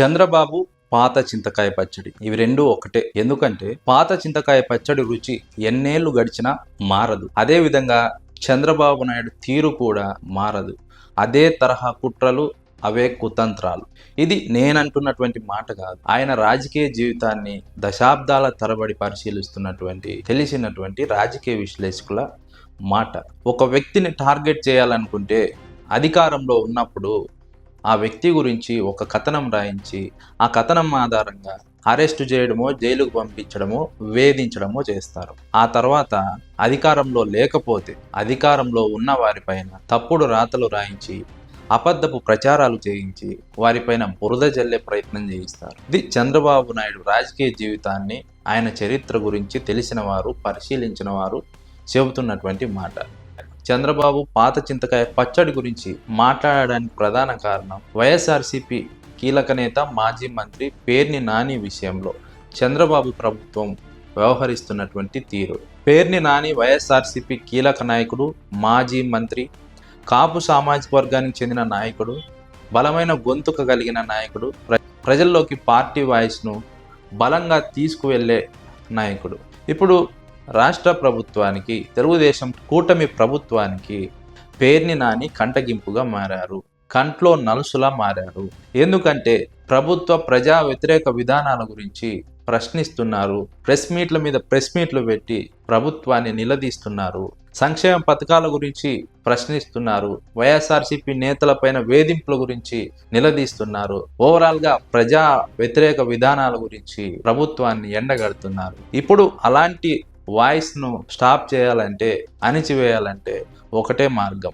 చంద్రబాబు పాత చింతకాయ పచ్చడి. ఇవి రెండు ఒకటే. ఎందుకంటే పాత చింతకాయ పచ్చడి రుచి ఎన్నేళ్ళు గడిచినా మారదు. అదే విధంగా చంద్రబాబు నాయుడు తీరు కూడా మారదు. అదే తరహా కుట్రలు అవే కుతంత్రాలు. ఇది నేనంటున్నటువంటి మాట కాదు. ఆయన రాజకీయ జీవితాన్ని దశాబ్దాల తరబడి పరిశీలిస్తున్నటువంటి తెలిసినటువంటి రాజకీయ విశ్లేషకుల మాట. ఒక వ్యక్తిని టార్గెట్ చేయాలనుకుంటే అధికారంలో ఉన్నప్పుడు ఆ వ్యక్తి గురించి ఒక కథనం రాయించి ఆ కథనం ఆధారంగా అరెస్టు చేయడమో జైలుకు పంపించడమో వేధించడమో చేస్తారు. ఆ తర్వాత అధికారంలో లేకపోతే అధికారంలో ఉన్న వారిపైన తప్పుడు రాతలు రాయించి అబద్ధపు ప్రచారాలు చేయించి వారిపైన బురద జల్లే ప్రయత్నం చేయిస్తారు. ఇది చంద్రబాబు నాయుడు రాజకీయ జీవితాన్ని ఆయన చరిత్ర గురించి తెలిసిన వారు పరిశీలించిన వారు చెబుతున్నటువంటి మాట. చంద్రబాబు పాత చింతకాయ పచ్చడి గురించి మాట్లాడడానికి ప్రధాన కారణం వైఎస్ఆర్సీపీ కీలక నేత మాజీ మంత్రి పేర్ని నాని విషయంలో చంద్రబాబు ప్రభుత్వం వ్యవహరిస్తున్నటువంటి తీరు. పేర్ని నాని వైఎస్ఆర్సీపీ కీలక నాయకుడు మాజీ మంత్రి కాపు సామాజిక వర్గానికి చెందిన నాయకుడు బలమైన గొంతుక కలిగిన నాయకుడు ప్ర ప్రజల్లోకి పార్టీ వాయిస్ను బలంగా తీసుకువెళ్ళే నాయకుడు. ఇప్పుడు రాష్ట్ర ప్రభుత్వానికి తెలుగుదేశం కూటమి ప్రభుత్వానికి పేర్ని నాని కంటగింపుగా మారారు. కంట్లో నలుసులా మారారు. ఎందుకంటే ప్రభుత్వ ప్రజా వ్యతిరేక విధానాల గురించి ప్రశ్నిస్తున్నారు. ప్రెస్ మీట్ల మీద ప్రెస్ మీట్లు పెట్టి ప్రభుత్వాన్ని నిలదీస్తున్నారు. సంక్షేమ పథకాల గురించి ప్రశ్నిస్తున్నారు. వైఎస్ఆర్సీపీ నేతలపైన వేధింపుల గురించి నిలదీస్తున్నారు. ఓవరాల్గా ప్రజా వ్యతిరేక విధానాల గురించి ప్రభుత్వాన్ని ఎండగడుతున్నారు. ఇప్పుడు అలాంటి వాయిస్ను స్టాప్ చేయాలంటే అణిచివేయాలంటే ఒకటే మార్గం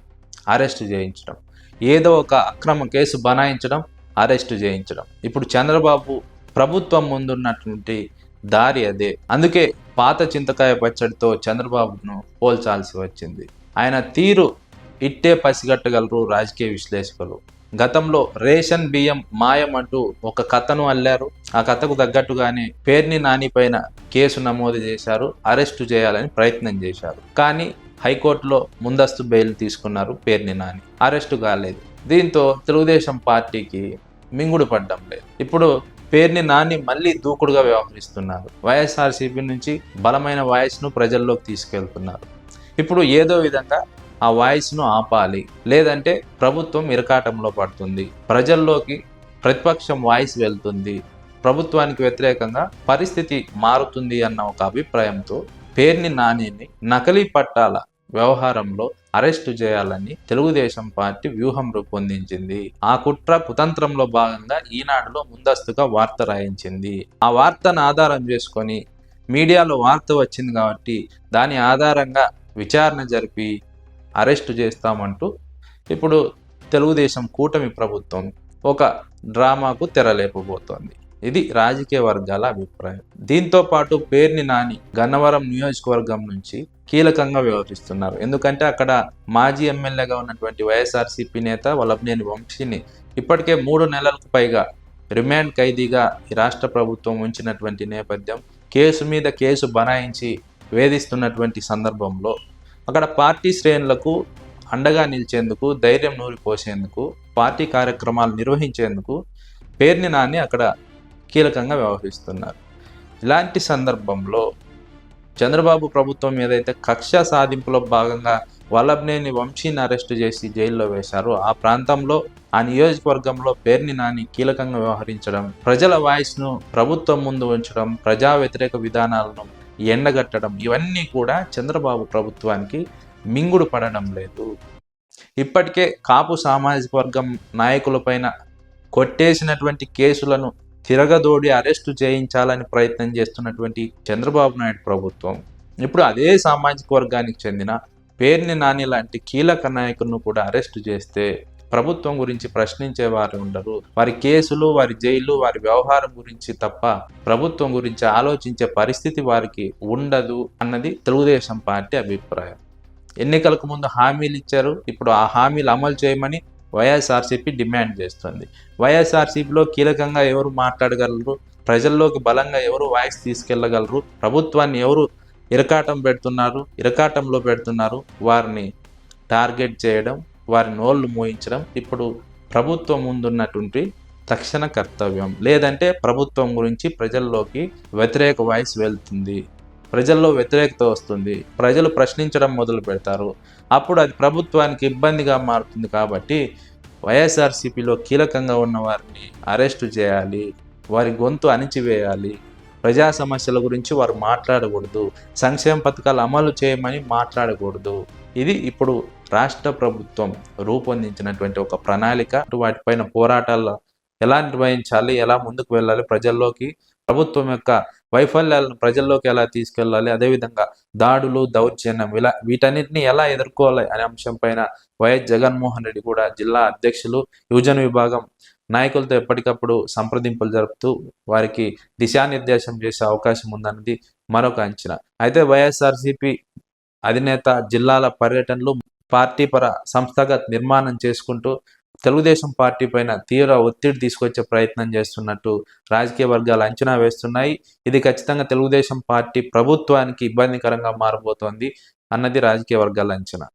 అరెస్ట్ చేయించడం. ఏదో ఒక అక్రమ కేసు బనాయించడం అరెస్ట్ చేయించడం. ఇప్పుడు చంద్రబాబు ప్రభుత్వం ముందున్నటువంటి దారి అదే. అందుకే పాత చింతకాయ పచ్చడితో చంద్రబాబును పోల్చాల్సి వచ్చింది. ఆయన తీరు ఇట్టే పసిగట్టగలరు రాజకీయ విశ్లేషకులు. గతంలో రేషన్ బియ్యం మాయం అంటూ ఒక కథను అల్లారు. ఆ కథకు తగ్గట్టుగానే పేర్ని నాని పైన కేసు నమోదు చేశారు అరెస్టు చేయాలని ప్రయత్నం చేశారు. కానీ హైకోర్టులో ముందస్తు బెయిల్ తీసుకున్నారు పేర్ని నాని. అరెస్టు కాలేదు. దీంతో తెలుగుదేశం పార్టీకి మింగుడు పడ్డం లేదు. ఇప్పుడు పేరుని నాని మళ్ళీ దూకుడుగా వ్యవహరిస్తున్నారు. వైఎస్ఆర్సీపీ నుంచి బలమైన వాయిస్ను ప్రజల్లోకి తీసుకెళ్తున్నారు. ఇప్పుడు ఏదో విధంగా ఆ వాయిస్ను ఆపాలి. లేదంటే ప్రభుత్వం ఇరకాటంలో పడుతుంది. ప్రజల్లోకి ప్రతిపక్షం వాయిస్ వెళ్తుంది. ప్రభుత్వానికి వ్యతిరేకంగా పరిస్థితి మారుతుంది అన్న ఒక అభిప్రాయంతో పేర్ని నానిని నకిలీ పట్టాల వ్యవహారంలో అరెస్టు చేయాలని తెలుగుదేశం పార్టీ వ్యూహం రూపొందించింది. ఆ కుట్ర కుతంత్రంలో భాగంగా ఈనాడులో ముందస్తుగా వార్త రాయించింది. ఆ వార్తను ఆధారం చేసుకొని మీడియాలో వార్త వచ్చింది కాబట్టి దాని ఆధారంగా విచారణ జరిపి అరెస్టు చేస్తామంటూ ఇప్పుడు తెలుగుదేశం కూటమి ప్రభుత్వం ఒక డ్రామాకు తెరలేపబోతోంది. ఇది రాజకీయ వర్గాల అభిప్రాయం. దీంతో పాటు పేర్ని నాని గన్నవరం నియోజకవర్గం నుంచి కీలకంగా వ్యవహరిస్తున్నారు. ఎందుకంటే అక్కడ మాజీ ఎమ్మెల్యేగా ఉన్నటువంటి వైఎస్ఆర్సీపీ నేత వల్లభనేని వంశీని ఇప్పటికే మూడు నెలలకు పైగా రిమాండ్ ఖైదీగా ఈ రాష్ట్ర ప్రభుత్వం ఉంచినటువంటి నేపథ్యం కేసు మీద కేసు బనాయించి వేధిస్తున్నటువంటి సందర్భంలో అక్కడ పార్టీ శ్రేణులకు అండగా నిలిచేందుకు ధైర్యం నూరిపోసేందుకు పార్టీ కార్యక్రమాలు నిర్వహించేందుకు పేర్ని నాని అక్కడ కీలకంగా వ్యవహరిస్తున్నారు. ఇలాంటి సందర్భంలో చంద్రబాబు ప్రభుత్వం ఏదైతే కక్ష సాధింపులో భాగంగా వల్లభనేని వంశీని అరెస్టు చేసి జైల్లో వేశారో ఆ ప్రాంతంలో ఆ నియోజకవర్గంలో పేర్ని నాని కీలకంగా వ్యవహరించడం ప్రజల వాయిస్ను ప్రభుత్వం ముందు ఉంచడం ప్రజా వ్యతిరేక విధానాలను ఎండగట్టడం ఇవన్నీ కూడా చంద్రబాబు ప్రభుత్వానికి మింగుడు పడడం లేదు. ఇప్పటికే కాపు సామాజిక వర్గం నాయకులపైన కొట్టేసినటువంటి కేసులను తిరగదోడి అరెస్టు చేయించాలని ప్రయత్నం చేస్తున్నటువంటి చంద్రబాబు నాయుడు ప్రభుత్వం ఇప్పుడు అదే సామాజిక వర్గానికి చెందిన పేర్ని నాని లాంటి కీలక నాయకులను కూడా అరెస్టు చేస్తే ప్రభుత్వం గురించి ప్రశ్నించే వారు ఉండరు. వారి కేసులు వారి జైలు వారి వ్యవహారం గురించి తప్ప ప్రభుత్వం గురించి ఆలోచించే పరిస్థితి వారికి ఉండదు అన్నది తెలుగుదేశం పార్టీ అభిప్రాయం. ఎన్నికలకు ముందు హామీలు ఇచ్చారు. ఇప్పుడు ఆ హామీలు అమలు చేయమని వైఎస్ఆర్సీపీ డిమాండ్ చేస్తుంది. వైఎస్ఆర్సీపీలో కీలకంగా ఎవరు మాట్లాడగలరు? ప్రజల్లోకి బలంగా ఎవరు వాయిస్ తీసుకెళ్ళగలరు? ప్రభుత్వాన్ని ఎవరు ఇరకాటం పెడుతున్నారు? ఇరకాటంలో పెడుతున్నారు? వారిని టార్గెట్ చేయడం వారి నోళ్ళు మోయించడం ఇప్పుడు ప్రభుత్వం ముందున్నటువంటి తక్షణ కర్తవ్యం. లేదంటే ప్రభుత్వం గురించి ప్రజల్లోకి వ్యతిరేక వాయిస్ వెళ్తుంది. ప్రజల్లో వ్యతిరేకత వస్తుంది. ప్రజలు ప్రశ్నించడం మొదలు పెడతారు. అప్పుడు అది ప్రభుత్వానికి ఇబ్బందిగా మారుతుంది కాబట్టి వైఎస్ఆర్సీపీలో కీలకంగా ఉన్న వారిని అరెస్టు చేయాలి. వారి గొంతు అణిచివేయాలి. ప్రజా సమస్యల గురించి వారు మాట్లాడకూడదు. సంక్షేమ పథకాలు అమలు చేయమని మాట్లాడకూడదు. ఇది ఇప్పుడు రాష్ట్ర ప్రభుత్వం రూపొందించినటువంటి ఒక ప్రణాళిక. వాటిపైన పోరాటాల్లో ఎలా నిర్వహించాలి ఎలా ముందుకు వెళ్ళాలి ప్రజల్లోకి ప్రభుత్వం యొక్క వైఫల్యాలను ప్రజల్లోకి ఎలా తీసుకెళ్ళాలి అదేవిధంగా దాడులు దౌర్జన్యం ఇలా వీటన్నిటిని ఎలా ఎదుర్కోవాలి అనే అంశం పైన వైఎస్ జగన్మోహన్ రెడ్డి కూడా జిల్లా అధ్యక్షులు యువజన విభాగం నాయకులతో ఎప్పటికప్పుడు సంప్రదింపులు జరుపుతూ వారికి దిశానిర్దేశం చేసే అవకాశం ఉందన్నది మరొక అంచనా. అయితే వైఎస్ఆర్సీపీ అధినేత జిల్లాల పర్యటనలు పార్టీ పర సంస్థగత నిర్మాణం చేసుకుంటూ తెలుగుదేశం పార్టీ పైన తీవ్ర ఒత్తిడి తీసుకొచ్చే ప్రయత్నం చేస్తున్నట్టు రాజకీయ వర్గాలు అంచనా వేస్తున్నాయి. ఇది ఖచ్చితంగా తెలుగుదేశం పార్టీ ప్రభుత్వానికి ఇబ్బందికరంగా మారబోతోంది అన్నది రాజకీయ వర్గాల అంచనా.